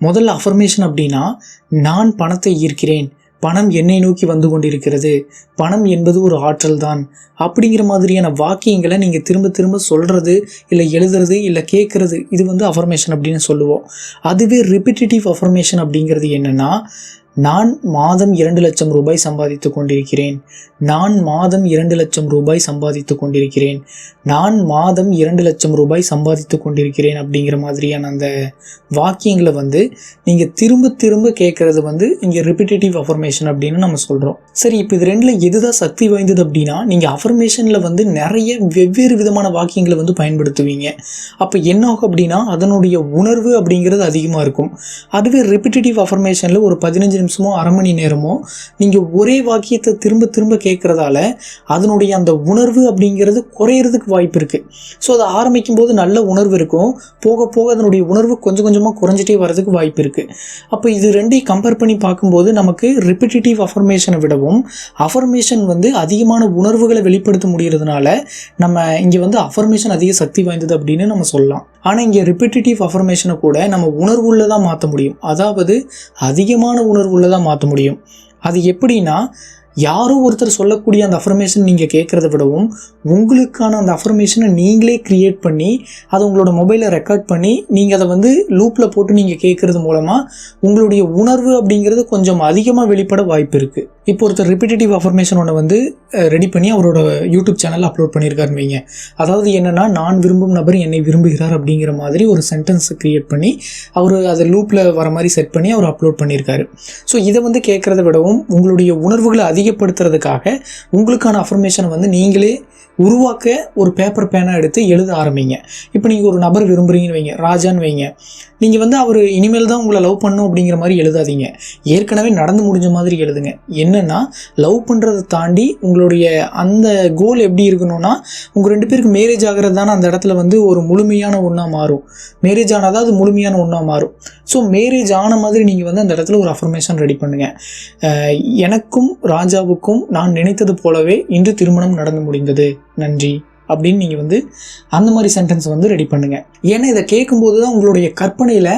முதல்ல அஃபர்மேஷன் அப்படின்னா நான் பணத்தை ஈர்க்கிறேன். பணம் என்னை நோக்கி வந்து கொண்டிருக்கிறது. பணம் என்பது ஒரு ஆற்றல் தான். அப்படிங்கிற மாதிரியான வாக்கியங்களை நீங்கள் திரும்ப திரும்ப சொல்கிறது இல்லை எழுதுறது இல்லை கேட்குறது இது வந்து அஃபர்மேஷன் அப்படின்னு சொல்லுவோம். அதுவே ரிப்பிட்டேட்டிவ் அஃபர்மேஷன் அப்படிங்கிறது என்னென்னா நான் மாதம் இரண்டு லட்சம் ரூபாய் சம்பாதித்து கொண்டிருக்கிறேன். நான் மாதம் இரண்டு லட்சம் ரூபாய் சம்பாதித்து கொண்டிருக்கிறேன். நான் மாதம் இரண்டு லட்சம் ரூபாய் சம்பாதித்து கொண்டிருக்கிறேன் அப்படிங்கிற மாதிரியான அந்த வாக்கியங்களை வந்து நீங்கள் திரும்ப திரும்ப கேட்குறது வந்து இங்கே ரிப்பிட்டேட்டிவ் அஃபர்மேஷன் அப்படின்னு நம்ம சொல்கிறோம் சரி இப்போ இது ரெண்டில் எதுதான் சக்தி வாய்ந்தது அப்படின்னா நீங்கள் அஃபர்மேஷனில் வந்து நிறைய வெவ்வேறு விதமான வாக்கியங்களை வந்து பயன்படுத்துவீங்க. அப்போ என்ன ஆகும் அப்படின்னா அதனுடைய உணர்வு அப்படிங்கிறது அதிகமாக இருக்கும். அதுவே ரிப்பிட்டேட்டிவ் அஃபர்மேஷனில் ஒரு பதினஞ்சு நிமிஷமோ அரை மணி நேரமோ நீங்கள் ஒரே வாக்கியத்தை திரும்ப திரும்ப கே கேட்குறதால அதனுடைய அந்த உணர்வு அப்படிங்கிறது குறையிறதுக்கு வாய்ப்பு இருக்குது ஸோ அதை ஆரம்பிக்கும் போது நல்ல உணர்வு இருக்கும். போக போக அதனுடைய உணர்வு கொஞ்சம் கொஞ்சமாக குறைஞ்சிட்டே வரதுக்கு வாய்ப்பு இருக்குது அப்போ இது ரெண்டையும் கம்பேர் பண்ணி பார்க்கும்போது நமக்கு ரிப்பிட்டேட்டிவ் அஃபர்மேஷனை விடவும் அஃபர்மேஷன் வந்து அதிகமான உணர்வுகளை வெளிப்படுத்த முடிகிறதுனால நம்ம இங்கே வந்து அஃபர்மேஷன் அதிக சக்தி வாய்ந்தது அப்படின்னு நம்ம சொல்லலாம். ஆனால் இங்கே ரிப்பிட்டேட்டிவ் அஃபர்மேஷனை கூட நம்ம உணர்வுள்ளதாக மாற்ற முடியும். அதாவது அதிகமான உணர்வுள்ளதாக மாற்ற முடியும். அது எப்படின்னா யாரோ ஒருத்தர் சொல்லக்கூடிய அந்த அஃபர்மேஷன் நீங்கள் கேட்குறத விடவும் உங்களுக்கான அந்த அஃபர்மேஷனை நீங்களே க்ரியேட் பண்ணி அதை உங்களோட மொபைலில் ரெக்கார்ட் பண்ணி நீங்கள் அதை வந்து லூப்பில் போட்டு நீங்கள் கேட்குறது மூலமாக உங்களுடைய உணர்வு அப்படிங்கிறது கொஞ்சம் அதிகமாக வெளிப்பட வாய்ப்பு இருக்குது இப்போ ஒருத்தர் ரிப்பிட்டேட்டிவ் அஃபர்மேஷன் ஒன்று வந்து ரெடி பண்ணி அவரோட யூடியூப் சேனலில் அப்லோட் பண்ணியிருக்காருன்னு வைங்க. அதாவது என்னென்னா நான் விரும்பும் நபர் என்னை விரும்புகிறார் அப்படிங்கிற மாதிரி ஒரு சென்டென்ஸை க்ரியேட் பண்ணி அவர் அதை லூப்பில் வர மாதிரி செட் பண்ணி அவர் அப்லோட் பண்ணியிருக்காரு. ஸோ இதை வந்து கேட்குறத விடவும் உங்களுடைய உணர்வுகளை அதிகப்படுத்துறதுக்காக உங்களுக்கான அஃபர்மேஷனை வந்து நீங்களே உருவாக்க ஒரு பேப்பர் பேனாக எடுத்து எழுத ஆரம்பிங்க. இப்போ நீங்கள் ஒரு நபர் விரும்புகிறீங்கன்னு வைங்க ராஜான்னு வைங்க. நீங்கள் வந்து அவர் இனிமேல் தான் உங்களை லவ் பண்ணும் அப்படிங்கிற மாதிரி எழுதாதீங்க. ஏற்கனவே நடந்து முடிஞ்ச மாதிரி எழுதுங்க. என்னென்னா லவ் பண்ணுறதை தாண்டி உங்களுடைய அந்த கோல் எப்படி இருக்கணும்னா உங்கள் ரெண்டு பேருக்கு மேரேஜ் ஆகிறது தானே அந்த இடத்துல வந்து ஒரு முழுமையான ஒன்றா மாறும். மேரேஜ் ஆனதா அது முழுமையான ஒன்றா மாறும். ஸோ மேரேஜ் ஆன மாதிரி நீங்கள் வந்து அந்த இடத்துல ஒரு அஃபர்மேஷன் ரெடி பண்ணுங்கள் எனக்கும் ராஜாவுக்கும் நான் நினைத்தது போலவே இன்று திருமணம் நடந்து முடிந்தது. நன்றி. அப்படின்னு நீங்கள் வந்து அந்த மாதிரி சென்டென்ஸ் வந்து ரெடி பண்ணுங்கள் ஏன்னா இதை கேட்கும்போது தான் உங்களுடைய கற்பனையில்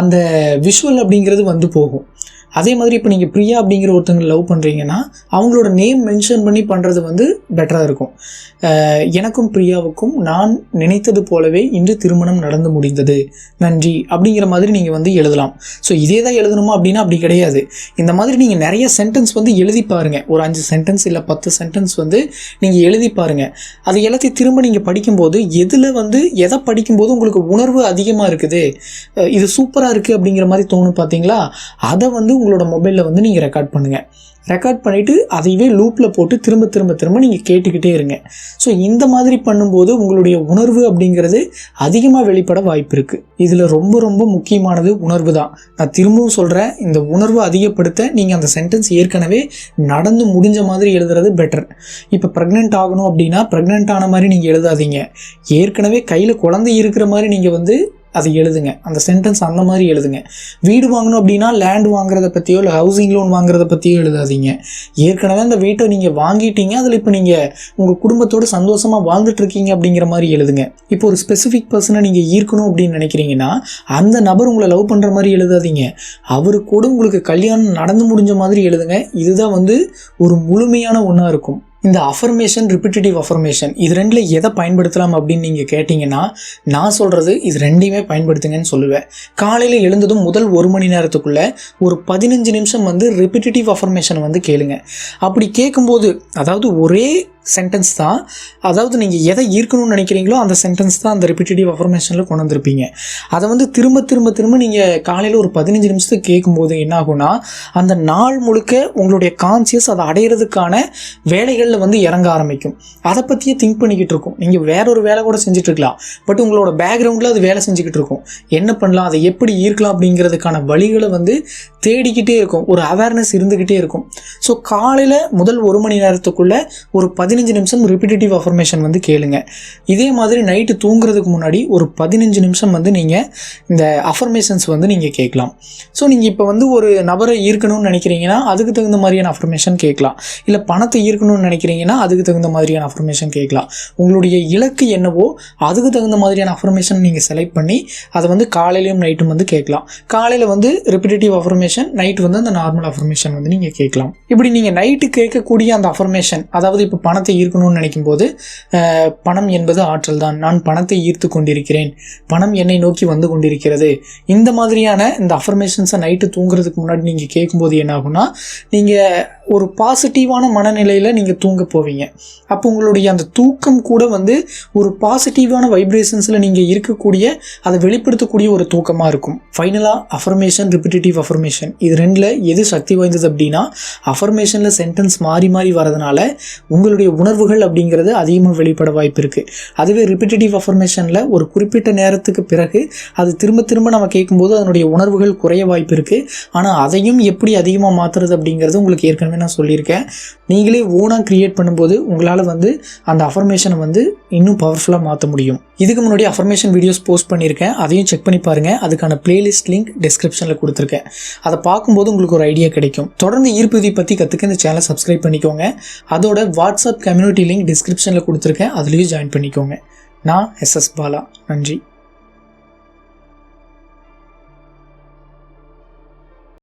அந்த விஷுவல் அப்படிங்கிறது வந்து போகும். அதே மாதிரி இப்போ நீங்கள் பிரியா அப்படிங்கிற ஒருத்தங்க லவ் பண்ணுறீங்கன்னா அவங்களோட நேம் மென்ஷன் பண்ணி பண்ணுறது வந்து பெட்டராக இருக்கும். எனக்கும் பிரியாவுக்கும் நான் நினைத்தது போலவே இன்று திருமணம் நடந்து முடிந்தது. நன்றி அப்படிங்கிற மாதிரி நீங்கள் வந்து எழுதலாம். ஸோ இதே தான் எழுதணுமா அப்படின்னா அப்படி கிடையாது. இந்த மாதிரி நீங்கள் நிறைய சென்டென்ஸ் வந்து எழுதி பாருங்கள் ஒரு அஞ்சு சென்டென்ஸ் இல்லை பத்து சென்டென்ஸ் வந்து நீங்கள் எழுதி பாருங்கள் அது எல்லாத்தையும் திரும்ப நீங்கள் படிக்கும்போது எதில் வந்து எதை படிக்கும்போது உங்களுக்கு உணர்வு அதிகமாக இருக்குது? இது சூப்பராக இருக்குது அப்படிங்கிற மாதிரி தோணும் பார்த்தீங்களா அதை வந்து உங்களோட மொபைலில் வந்து நீங்கள் ரெக்கார்ட் பண்ணுங்கள் ரெக்கார்ட் பண்ணிவிட்டு அதையவே லூப்பில் போட்டு திரும்ப திரும்ப திரும்ப நீங்கள் கேட்டுக்கிட்டே இருங்க. ஸோ இந்த மாதிரி பண்ணும்போது உங்களுடைய உணர்வு அப்படிங்கிறது அதிகமாக வெளிப்பட வாய்ப்பு இருக்குது இதில் ரொம்ப ரொம்ப முக்கியமானது உணர்வு தான். நான் திரும்பவும் சொல்கிறேன் இந்த உணர்வை அதிகப்படுத்த நீங்கள் அந்த சென்டென்ஸ் ஏற்கனவே நடந்து முடிஞ்ச மாதிரி எழுதுறது பெட்டர் இப்போ ப்ரெக்னென்ட் ஆகணும் அப்படின்னா ப்ரெக்னென்ட் ஆன மாதிரி நீங்கள் எழுதாதீங்க. ஏற்கனவே கையில் குழந்தை இருக்கிற மாதிரி நீங்கள் வந்து அதை எழுதுங்க. அந்த சென்டென்ஸ் அந்த மாதிரி எழுதுங்க. வீடு வாங்கணும் அப்படின்னா லேண்ட் வாங்குறத பற்றியோ இல்லை ஹவுசிங் லோன் வாங்குறத பற்றியோ எழுதாதீங்க. ஏற்கனவே அந்த வீட்டை நீங்கள் வாங்கிட்டீங்க. அதில் இப்போ நீங்கள் உங்கள் குடும்பத்தோடு சந்தோஷமாக வாழ்ந்துட்டு இருக்கீங்க அப்படிங்கிற மாதிரி எழுதுங்க. இப்போ ஒரு ஸ்பெசிஃபிக் பர்சனை நீங்கள் ஈர்க்கணும் அப்படின்னு நினைக்கிறீங்கன்னா அந்த நபர் உங்களை லவ் பண்ணுற மாதிரி எழுதாதீங்க. அவரு கூட உங்களுக்கு கல்யாணம் நடந்து முடிஞ்ச மாதிரி எழுதுங்க. இதுதான் வந்து ஒரு முழுமையான ஒன்றா இருக்கும். இந்த அஃபர்மேஷன் ரிப்பிட்டேட்டிவ் அஃபர்மேஷன் இது ரெண்டில் எதை பயன்படுத்தலாம் அப்படின்னு நீங்கள் கேட்டிங்கன்னா நான் சொல்கிறது இது ரெண்டையுமே பயன்படுத்துங்கன்னு சொல்லுவேன். காலையில் எழுந்ததும் முதல் ஒரு மணி நேரத்துக்குள்ளே ஒரு பதினஞ்சு நிமிஷம் வந்து ரிப்பிட்டேட்டிவ் அஃபர்மேஷன் வந்து கேளுங்க. அப்படி கேட்கும்போது அதாவது ஒரே சென்டென்ஸ் தான். அதாவது நீங்கள் எதை ஈர்க்கணும்னு நினைக்கிறீங்களோ அந்த சென்டென்ஸ் தான் அந்த ரிப்பீட்டடிவ் அஃபர்மேஷனில் கொண்டு வந்திருப்பீங்க. அதை வந்து திரும்ப திரும்ப திரும்ப நீங்கள் காலையில் ஒரு பதினஞ்சு நிமிஷத்துக்கு கேட்கும்போது என்ன ஆகும்னா அந்த நாள் முழுக்க உங்களுடைய கான்சியஸ் அதை அடையிறதுக்கான வேலைகளில் வந்து இறங்க ஆரம்பிக்கும். அதை பற்றியே திங்க் பண்ணிக்கிட்டு இருக்கும். நீங்கள் வேற ஒரு வேலை கூட செஞ்சுட்டு இருக்கலாம். பட் உங்களோட பேக்ரவுண்டில் அது வேலை செஞ்சுக்கிட்டு இருக்கும். என்ன பண்ணலாம்? அதை எப்படி ஈர்க்கலாம் அப்படிங்கிறதுக்கான வழிகளை வந்து தேடிக்கிட்டே இருக்கும். ஒரு அவேர்னஸ் இருந்துக்கிட்டே இருக்கும். ஸோ காலையில் முதல் ஒரு மணி நேரத்துக்குள்ளே ஒரு பதினஞ்சு நிமிஷம் ரிப்பிட்டேட்டிவ் அஃபர்மேஷன் வந்து கேளுங்க. இதே மாதிரி நைட்டு தூங்குறதுக்கு முன்னாடி ஒரு பதினஞ்சு நிமிஷம் வந்து நீங்கள் இந்த அஃபர்மேஷன்ஸ் வந்து நீங்கள் கேட்கலாம். ஸோ நீங்கள் இப்போ வந்து ஒரு நபரை ஈர்க்கணும்னு நினைக்கிறீங்கன்னா அதுக்கு தகுந்த மாதிரியான அஃபர்மேஷன் கேட்கலாம். இல்லை பணத்தை ஈர்க்கணும்னு நினைக்கிறீங்கன்னா அதுக்கு தகுந்த மாதிரியான அஃபர்மேஷன் கேட்கலாம். உங்களுடைய இலக்கு என்னவோ அதுக்கு தகுந்த மாதிரியான அஃபர்மேஷன் நீங்கள் செலக்ட் பண்ணி அதை வந்து காலையிலையும் நைட்டும் வந்து கேட்கலாம். காலையில் வந்து ரிப்பிட்டேட்டிவ் அஃபர்மேஷன் நைட் வந்து அந்த நார்மல் அஃபர்மேஷன் வந்து நீங்கள் கேட்கலாம். இப்படி நீங்கள் நைட்டு கேட்கக்கூடிய அந்த அஃபர்மேஷன் அதாவது இப்போ பணத்தை ஈர்க்கணும்னு நினைக்கும் போது பணம் என்பது ஆற்றல் தான். நான் பணத்தை ஈர்த்து கொண்டிருக்கிறேன். பணம் என்னை நோக்கி வந்து கொண்டிருக்கிறது. இந்த மாதிரியான இந்த அஃபர்மேஷன்ஸை நைட்டு தூங்குறதுக்கு முன்னாடி நீங்கள் கேட்கும்போது என்ன ஆகும்னா நீங்கள் ஒரு பாசிட்டிவான மனநிலையில் நீங்கள் தூங்க போவீங்க. அப்போ உங்களுடைய அந்த தூக்கம் கூட வந்து ஒரு பாசிட்டிவான வைப்ரேஷன்ஸில் நீங்கள் இருக்கக்கூடிய அதை வெளிப்படுத்தக்கூடிய ஒரு தூக்கமாக இருக்கும். ஃபைனலாக அஃபர்மேஷன் ரிப்பிட்டேட்டிவ் அஃபர்மேஷன் இது ரெண்டில் எது சக்தி வாய்ந்தது அப்படின்னா அஃபர்மேஷனில் சென்டென்ஸ் மாறி மாறி வரதுனால உங்களுடைய உணர்வுகள் அப்படிங்கிறது அதிகமாக வெளிப்பட வாய்ப்பு இருக்குது அதுவே ரிப்பிட்டேட்டிவ் அஃபர்மேஷனில் ஒரு குறிப்பிட்ட நேரத்துக்கு பிறகு அது திரும்ப திரும்ப நம்ம கேட்கும்போது அதனுடைய உணர்வுகள் குறைய வாய்ப்பு இருக்குது ஆனால் அதையும் எப்படி அதிகமாக மாற்றுறது அப்படிங்கிறது உங்களுக்கு ஏற்கனவே நான் சொல்லியிருக்கேன். நீங்களே ஓனாக க்ரியேட் பண்ணும்போது உங்களால் வந்து அந்த அஃபர்மேஷனை வந்து இன்னும் பவர்ஃபுல்லாக மாற்ற முடியும். இதுக்கு முன்னாடி அஃபர்மேஷன் வீடியோஸ் போஸ்ட் பண்ணியிருக்கேன். அதையும் செக் பண்ணி பாருங்கள் அதுக்கான பிளேலிஸ்ட் லிங்க் டிஸ்கிரிப்ஷனில் கொடுத்துருக்கேன். அதை பார்க்கும்போது உங்களுக்கு ஒரு ஐடியா கிடைக்கும். தொடர்ந்து ஈர்ப்பு விதி பற்றி கற்றுக்க இந்த சேனலை சப்ஸ்கிரைப் பண்ணிக்கோங்க. அதோட வாட்ஸ்அப் கம்யூனிட்டி லிங்க் டிஸ்கிரிப்ஷனில் கொடுத்துருக்கேன். அதுலேயும் ஜாயின் பண்ணிக்கோங்க. நான் எஸ்எஸ் பாலா நன்றி.